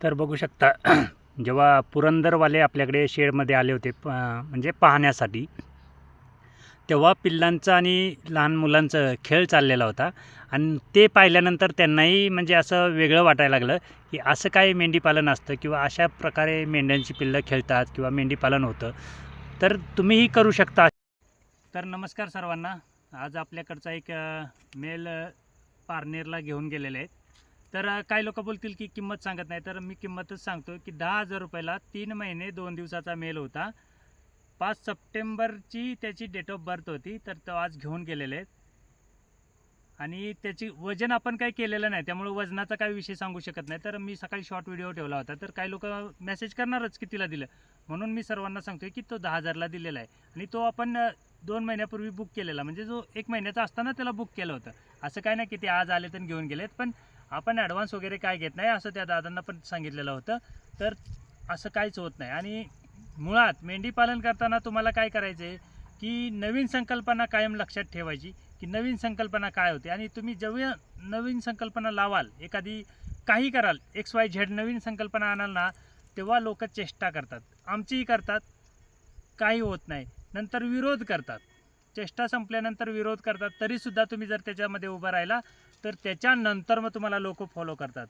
तर बघू शकता जेव्हा पुरंदरवाले आपल्याकडे शेडमध्ये आले होते प म्हणजे पाहण्यासाठी तेव्हा पिल्लांचं आणि लहान मुलांचं खेळ चाललेला होता. आणि ते पाहिल्यानंतर त्यांनाही म्हणजे असं वेगळं वाटायला लागलं की असं काय मेंढीपालन असतं किंवा अशा प्रकारे मेंढ्यांची पिल्लं खेळतात किंवा मेंढीपालन होतं. तर तुम्हीही करू शकता. तर नमस्कार सर्वांना. आज आपल्याकडचा एक मेल पारनेरला घेऊन गेलेले आहेत. तर काही लोक बोलतील की किंमत सांगत नाही. तर मी किंमतच सांगतो की दहा हजार रुपयाला तीन महिने दोन दिवसाचा मेल होता. पाच सप्टेंबरची त्याची डेट ऑफ बर्थ होती तर तो आज घेऊन गेलेले आहेत. आणि त्याची वजन आपण काही केलेलं नाही त्यामुळे वजनाचा काही विषय सांगू शकत नाही. तर मी सकाळी शॉर्ट व्हिडिओ ठेवला होता. तर काही लोक मेसेज करणारच की तिला दिलं. म्हणून मी सर्वांना सांगतोय की तो दहा हजारला दिलेला आहे. आणि तो आपण दोन महिन्यापूर्वी बुक केलेला. म्हणजे जो एक महिन्याचा असताना त्याला बुक केलं होतं. असं काय नाही की ते आज आले तर घेऊन गेलेत. पण आपण ॲडव्हान्स वगैरे काय घेत नाही असं त्या दादांना पण सांगितलेलं होतं. तर असं काहीच होत नाही. आणि मुळात मेंढी पालन करताना तुम्हाला काय करायचं आहे की नवीन संकल्पना कायम लक्षात ठेवायची की नवीन संकल्पना काय होते? आणि तुम्ही जेव्हा नवीन संकल्पना लावाल एखादी काही कराल एक्स वाय झेड नवीन संकल्पना आणाल ना तेव्हा लोक चेष्टा करतात. आमचीही करतात. काही होत नाही. नंतर विरोध करतात. चेष्टा संपल्यानंतर विरोध करतात. तरीसुद्धा तुम्ही जर त्याच्यामध्ये उभं राहिला तर त्याच्यानंतर मग तुम्हाला लोक फॉलो करतात.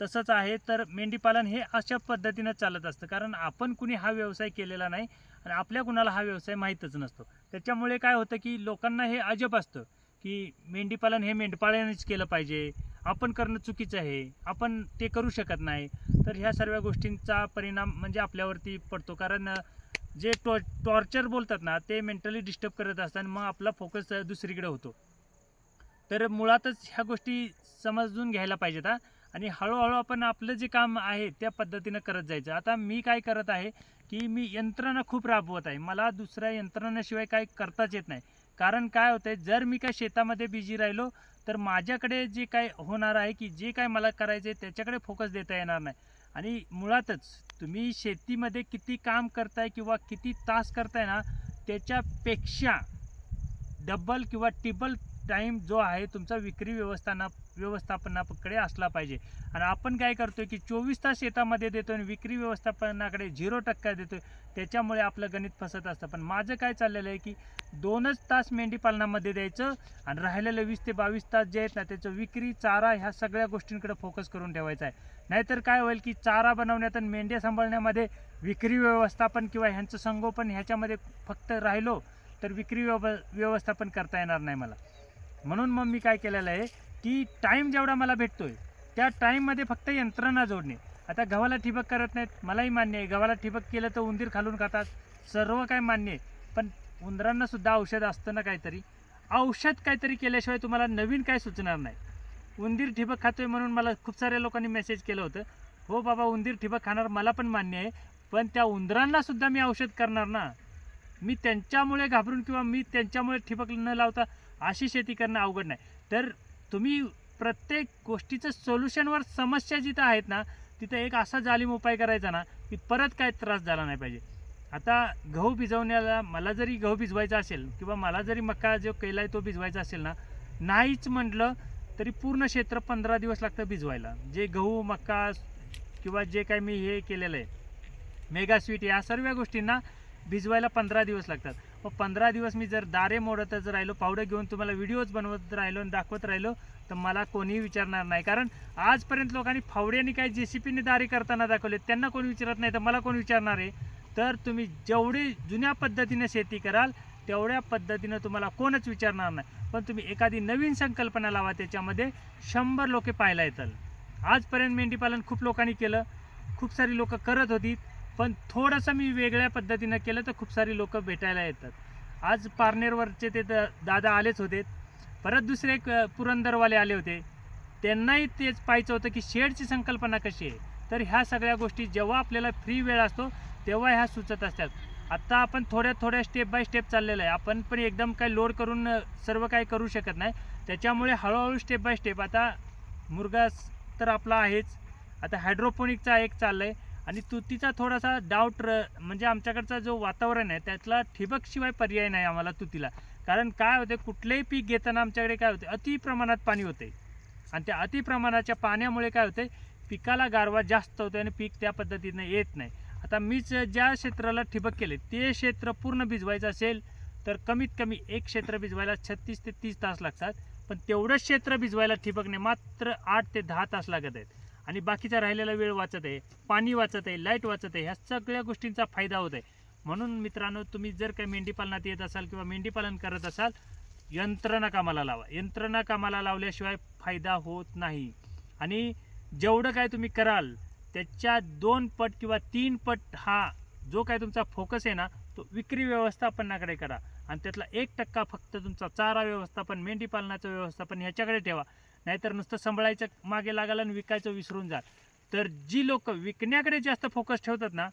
तसंच आहे तर मेंढीपालन हे अशा पद्धतीनं चालत असतं. कारण आपण कुणी हा व्यवसाय केलेला नाही आणि आपल्या कुणाला हा व्यवसाय माहीतच नसतो. त्याच्यामुळे काय होतं की लोकांना हे अजब असतं की मेंढीपालन हे मेंढपाळानेच केलं पाहिजे. आपण करणं चुकीचं आहे. आपण ते करू शकत नाही. तर ह्या सर्व गोष्टींचा परिणाम म्हणजे आपल्यावरती पडतो. कारण जे टॉ टॉर्चर बोलतात ना ते मेंटली डिस्टर्ब करत असतात आणि मग आपला फोकस दुसरीकडे होतो. तर मुळातच ह्या गोष्टी समजून घ्यायला पाहिजेत हा. आणि हळूहळू आपण आपलं जे काम आहे त्या पद्धतीनं करत जायचं. आता मी काय करत आहे की मी यंत्रणा खूप राबवत आहे. मला दुसऱ्या यंत्रणाशिवाय काय करताच येत नाही. कारण काय होतं आहे जर मी काय शेतामध्ये बिझी राहिलो तर माझ्याकडे जे काय होणार आहे की जे काय मला करायचं आहे त्याच्याकडे फोकस देता येणार नाही. आणि मुळातच तुम्ही शेतीमध्ये किती काम करताय किंवा किती तास करताय ना त्याच्यापेक्षा डबल किंवा टिबल टाईम जो आहे तुमचा विक्री व्यवस्थाना व्यवस्थापनाकडे असला पाहिजे. आणि आपण काय करतोय की चोवीस तास शेतामध्ये देतो आणि विक्री व्यवस्थापनाकडे झिरो टक्का देतो त्याच्यामुळे आपलं गणित फसत असतं. पण माझं काय चाललेलं आहे की दोनच तास मेंढीपालनामध्ये द्यायचं आणि राहिलेलं वीस ते बावीस तास जे आहेत ना त्याचं विक्री चारा ह्या सगळ्या गोष्टींकडे फोकस करून ठेवायचा आहे. नाहीतर काय होईल की चारा बनवण्यात आणि मेंढ्या सांभाळण्यामध्ये विक्री व्यवस्थापन किंवा ह्यांचं संगोपन ह्याच्यामध्ये फक्त राहिलो तर विक्री व्यव व्यवस्थापन करता येणार नाही मला. म्हणून मग मी काय केलेलं आहे की टाईम जेवढा मला भेटतोय त्या टाईममध्ये फक्त यंत्रणा जोडणे. आता गव्हाला ठिबक करत नाहीत मलाही मान्य आहे. गव्हाला ठिबक केलं तर उंदीर खालून खातात. सर्व काय मान्य आहे. पण उंदरांना सुद्धा औषध असतं ना काहीतरी. औषध काहीतरी केल्याशिवाय तुम्हाला नवीन काय सुचणार नाही. उंदीर ठिबक खातोय म्हणून मला खूप साऱ्या लोकांनी मेसेज केलं होतं. हो बाबा उंदीर ठिबक खाणार मला पण मान्य आहे. पण त्या उंदरांना सुद्धा मी औषध करणार ना. मी त्यांच्यामुळे घाबरून किंवा मी त्यांच्यामुळे ठिबक न लावता अशी शेती करणं अवघड नाही. तर तुम्ही प्रत्येक गोष्टीचं सोल्युशनवर समस्या जिथं आहेत ना तिथं एक असा जालीम उपाय करायचा ना की परत काय त्रास झाला नाही पाहिजे. आता गहू भिजवण्याला मला जरी गहू भिजवायचा असेल किंवा मला जरी मका जो केला आहे तो भिजवायचा असेल ना नाहीच म्हटलं तरी पूर्ण क्षेत्र पंधरा दिवस लागतं भिजवायला. जे गहू मका किंवा जे काय मी हे केलेलं आहे मेगा स्वीट या सर्व गोष्टींना भिजवायला पंधरा दिवस लागतात. मग पंधरा दिवस मी जर दारे मोडतच राहिलो पावडं घेऊन तुम्हाला व्हिडिओज बनवत राहिलो आणि दाखवत राहिलो तर मला कोणीही विचारणार नाही. कारण आजपर्यंत लोकांनी फावड्याने काय जे सी पीने दारे करताना दाखवले त्यांना कोणी विचारत नाही तर मला कोण विचारणार आहे? तर तुम्ही जेवढी जुन्या पद्धतीने शेती कराल तेवढ्या पद्धतीनं तुम्हाला कोणच विचारणार नाही. पण तुम्ही एखादी नवीन संकल्पना लावा त्याच्यामध्ये शंभर लोके पाहायला येतात. आजपर्यंत मेंढीपालन खूप लोकांनी केलं खूप सारी लोकं करत होती. पण थोडंसं मी वेगळ्या पद्धतीनं केलं तर खूप सारी लोक भेटायला येतात. आज पारनेरवरचे ते द- दादा आलेच होते. परत दुसरे एक पुरंदरवाले आले होते. त्यांनाही तेच पाहायचं होतं की शेडची संकल्पना कशी आहे. तर ह्या सगळ्या गोष्टी जेव्हा आपल्याला फ्री वेळ असतो तेव्हा ह्या सुचत असतात. आत्ता आपण थोड्या थोड्या स्टेप बाय स्टेप चाललेलं आहे. आपण पण एकदम काही लोड करून सर्व काही करू शकत नाही. त्याच्यामुळे हळूहळू स्टेप बाय स्टेप आता मुर्गा तर आपला आहेच. आता हायड्रोपोनिकचा एक चाललं आहे आणि तुतीचा थोडासा डाऊट र म्हणजे आमच्याकडचा जो वातावरण आहे त्यातला ठिबकशिवाय पर्याय नाही आम्हाला तुतीला. कारण काय होते कुठलेही पीक घेताना आमच्याकडे काय होते अति प्रमाणात पाणी होते आणि त्या अति प्रमाणाच्या पाण्यामुळे काय होते पिकाला गारवा जास्त होतो आणि पीक त्या पद्धतीने येत नाही. आता मीच ज्या क्षेत्राला ठिबक केले ते क्षेत्र पूर्ण भिजवायचं असेल तर कमीत कमी एक क्षेत्र भिजवायला छत्तीस ते तीस तास लागतात. पण तेवढंच क्षेत्र भिजवायला ठिबकने मात्र आठ ते दहा तास लागत आहेत. आणि बाकीचा राहिलेला वेळ वाचत आहे पाणी वाचत आहे लाइट वाचत आहे ह्या सगळ्या गोष्टींचा फायदा होत आहे. म्हणून मित्रांनो तुम्ही जर काही मेंढीपालनात येत असाल किंवा मेंढीपालन करत असाल यंत्रणा कामाला लावा. यंत्रणा कामाला लावल्याशिवाय फायदा होत नाही. आणि जेवढं काय तुम्ही कराल त्याच्या दोन पट किंवा तीन पट हा जो काय तुमचा फोकस आहे ना तो विक्री व्यवस्थापनाकडे करा. आणि त्यातला एक टक्का फक्त तुमचा चारा व्यवस्थापन मेंढीपालनाचं व्यवस्थापन ह्याच्याकडे ठेवा. नाहीतर नुसतं सांभाळायचं मागे लागाल आणि विकायचं विसरून जाल. तर जी लोक विकण्याकडे जास्त फोकस ठेवतात ना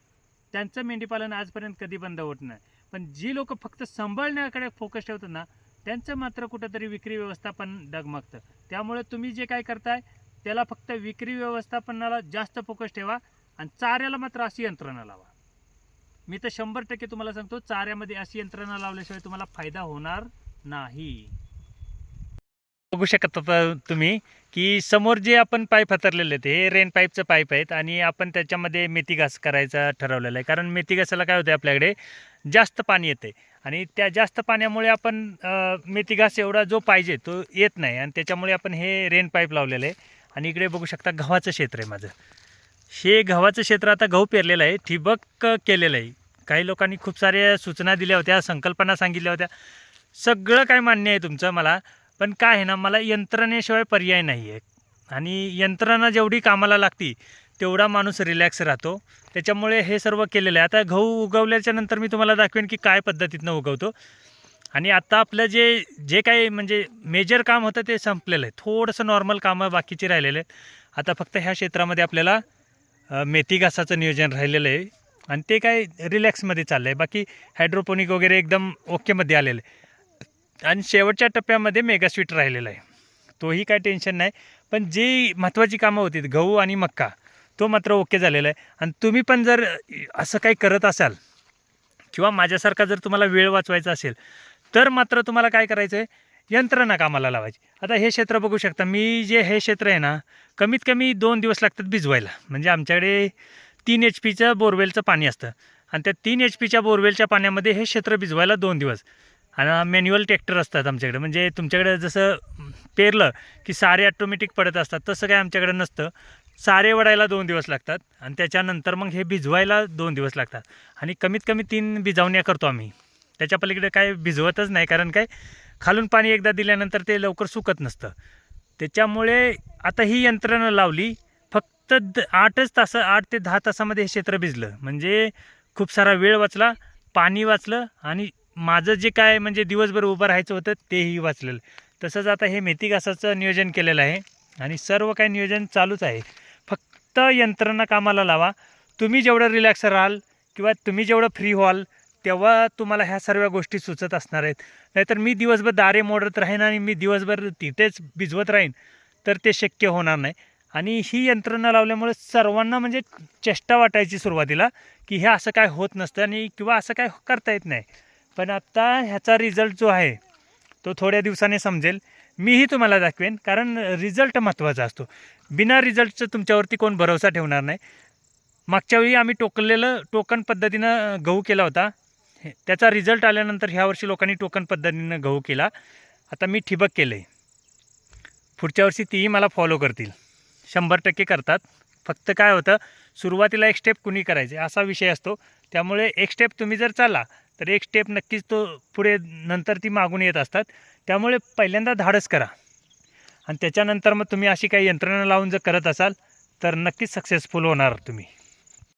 त्यांचं मेंढीपालन आजपर्यंत कधी बंद होत नाही. पण जी लोक फक्त सांभाळण्याकडे फोकस ठेवतात ना त्यांचं मात्र कुठंतरी विक्री व्यवस्थापन डगमगतं. त्यामुळे तुम्ही जे काय करताय त्याला फक्त विक्री व्यवस्थापनाला जास्त फोकस ठेवा आणि चाऱ्याला मात्र अशी यंत्रणा लावा. मी तर शंभर टक्के तुम्हाला सांगतो चाऱ्यामध्ये अशी यंत्रणा लावल्याशिवाय तुम्हाला फायदा होणार नाही. बघू शकता तुम्ही की समोर जे आपण पाईप हातरलेले आहेत हे रेन पाईपचं पाईप आहेत आणि आपण त्याच्यामध्ये मेथी घास करायचा ठरवलेलं आहे. कारण मेथी घासाला काय होते आपल्याकडे? जास्त पाणी येते आणि त्या जास्त पाण्यामुळे आपण मेथी घास एवढा जो पाहिजे तो येत नाही. आणि त्याच्यामुळे आपण हे रेन पाईप लावलेलं आहे. आणि इकडे बघू शकता गव्हाचं क्षेत्र आहे माझं. हे गव्हाचं क्षेत्र आता गहू पेरलेलं आहे. ठिबक केलेलं आहे. काही लोकांनी खूप साऱ्या सूचना दिल्या होत्या संकल्पना सांगितल्या होत्या. सगळं काय मान्य आहे तुमचं मला. पण काय आहे ना मला यंत्रणेशिवाय पर्याय नाही आहे आणि यंत्रणा जेवढी कामाला लागती तेवढा माणूस रिलॅक्स राहतो. त्याच्यामुळे हे सर्व केलेलं आहे. आता गहू उगवल्याच्या नंतर मी तुम्हाला दाखवेन की काय पद्धतीतनं उगवतो. आणि आता आपलं जे जे काही म्हणजे मेजर काम होतं ते संपलेलं आहे. थोडंसं नॉर्मल कामं बाकीचे राहिलेले आहेत. आता फक्त ह्या क्षेत्रामध्ये आपल्याला मेथी घासाचं नियोजन राहिलेलं आहे. आणि ते काय रिलॅक्समध्ये चाललं आहे बाकी हायड्रोपोनिक वगैरे एकदम ओकेमध्ये आलेलं आहे. आणि शेवटच्या टप्प्यामध्ये मेगास्वीट राहिलेला आहे. तोही काय टेन्शन नाही. पण जी महत्त्वाची कामं होती गहू आणि मक्का तो मात्र ओके झालेला आहे. आणि तुम्ही पण जर असं काही करत असाल किंवा माझ्यासारखा जर तुम्हाला वेळ वाचवायचा असेल तर मात्र तुम्हाला काय करायचं आहे यंत्रणा कामाला लावायची. आता हे क्षेत्र बघू शकता. मी जे हे क्षेत्र आहे ना कमीत कमी दोन दिवस लागतात भिजवायला. म्हणजे आमच्याकडे तीन एच पीचं बोरवेलचं पाणी असतं. आणि त्या तीन एच पीच्या बोरवेलच्या पाण्यामध्ये हे क्षेत्र भिजवायला दोन दिवस. आणि मॅन्युअल ट्रॅक्टर असतात आमच्याकडे. म्हणजे तुमच्याकडे जसं पेरलं की सारे ॲटोमॅटिक पडत असतात तसं काय आमच्याकडे नसतं. सारे वडायला दोन दिवस लागतात आणि त्याच्यानंतर मग हे भिजवायला दोन दिवस लागतात. आणि कमीत कमी तीन भिजवण्या करतो आम्ही. त्याच्या पलीकडे काय भिजवतच नाही कारण काय? खालून पाणी एकदा दिल्यानंतर ते लवकर सुकत नसतं. त्याच्यामुळे आता ही यंत्रणा लावली फक्त द आठच तास आठ ते दहा तासामध्ये हे क्षेत्र भिजलं. म्हणजे खूप सारा वेळ वाचला पाणी वाचलं आणि माझं जे काय म्हणजे दिवसभर उभं राहायचं होतं तेही वाचलेलं. तसंच आता हे मेथी घासाचं नियोजन केलेलं आहे आणि सर्व काही नियोजन चालूच आहे. फक्त यंत्रणा कामाला लावा. तुम्ही जेवढं रिलॅक्स राहाल किंवा तुम्ही जेवढं फ्री व्हाल तेव्हा तुम्हाला ह्या सर्व गोष्टी सुचत असणार आहेत. नाहीतर मी दिवसभर दारे मोडत राहीन आणि मी दिवसभर तिथेच भिजवत राहीन तर ते शक्य होणार नाही. आणि ही यंत्रणा लावल्यामुळे सर्वांना म्हणजे चेष्टा वाटायची सुरुवातीला की हे असं काय होत नसतं आणि किंवा असं काय करता येत नाही. पण आत्ता ह्याचा रिझल्ट जो आहे तो थोड्या दिवसाने समजेल. मीही तुम्हाला दाखवेन कारण रिझल्ट महत्त्वाचा असतो. बिना रिझल्टचं तुमच्यावरती कोण भरोसा ठेवणार नाही. मागच्या वेळी आम्ही टोकलेलं टोकन पद्धतीनं गहू केला होता. हे- त्याचा रिझल्ट आल्यानंतर ह्या वर्षी लोकांनी टोकन पद्धतीनं गहू केला. आता मी ठिबक केलं आहे पुढच्या वर्षी तीही मला फॉलो करतील. शंभर टक्के करतात. फक्त काय होतं सुरुवातीला एक स्टेप कुणी करायचे असा विषय असतो. त्यामुळे एक स्टेप तुम्ही जर चालला तर एक स्टेप नक्कीच तो पुढे नंतर ती मागून येत असतात. त्यामुळे पहिल्यांदा धाडस करा. आणि त्याच्यानंतर मग तुम्ही अशी काही यंत्रणा लावून जर करत असाल तर नक्कीच सक्सेसफुल होणार तुम्ही.